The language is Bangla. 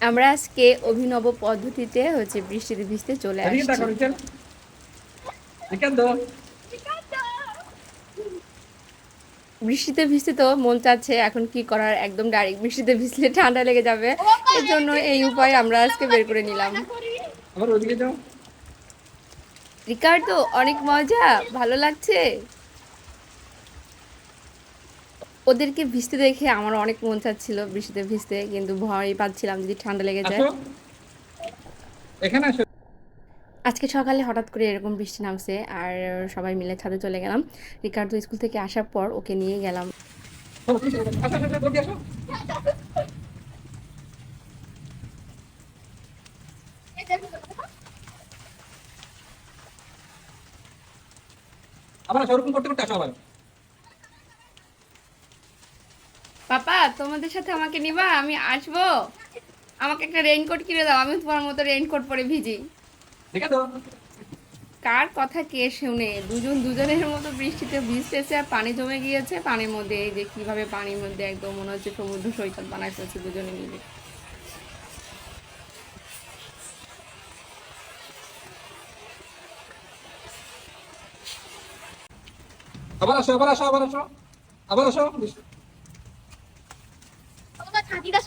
আমরা আজকে অভিনব পদ্ধতিতে হচ্ছে বৃষ্টিতে ভিজতে চলে বৃষ্টিতে ভিজতে তো মন চাচ্ছে এখন কি করার? একদম ডাইরেক্ট বৃষ্টিতে ভিজলে ঠান্ডা লেগে যাবে। এর জন্য এই উপায় আমরা আজকে বের করে নিলাম। আবার ওদিকে যাও। রিকার্ডো অনেক মজা। ভালো লাগছে? ওদেরকে ভিজতে দেখে আমার অনেক মন চাচ্ছিল বৃষ্টিতে ভিজতে কিন্তু ভয় পাচ্ছিলাম যদি ঠান্ডা লেগে যায়। এখানে আসো। আজকে সকালে হঠাৎ করে এরকম বৃষ্টি নামছে আর সবাই মিলে ছাদে চলে গেলাম। রিকার্ডো স্কুল থেকে আসার পর ওকে নিয়ে গেলাম। আবার ওরকম করতে করতে আসো আবার। পাপা তোমাদের সাথে আমাকে নিবা আমি আসব। আমাকে একটা রেইনকোট কিনে দাও আমি তোমার মতো রেইনকোট পরে ভিজি। কার কথা কে শুনে? দুজন দুজনের মতো বৃষ্টিতে ভিজতেছে আর পানি জমে গিয়েছে। পানির মধ্যে এই যে কীভাবে পানির মধ্যে একদম মনে হচ্ছে সমুদ্র সৈকত বানাই ফেলছে দুজনে মিলে। আবার আসো আবার আসো আবার আসো। আবার আসো 卡迪的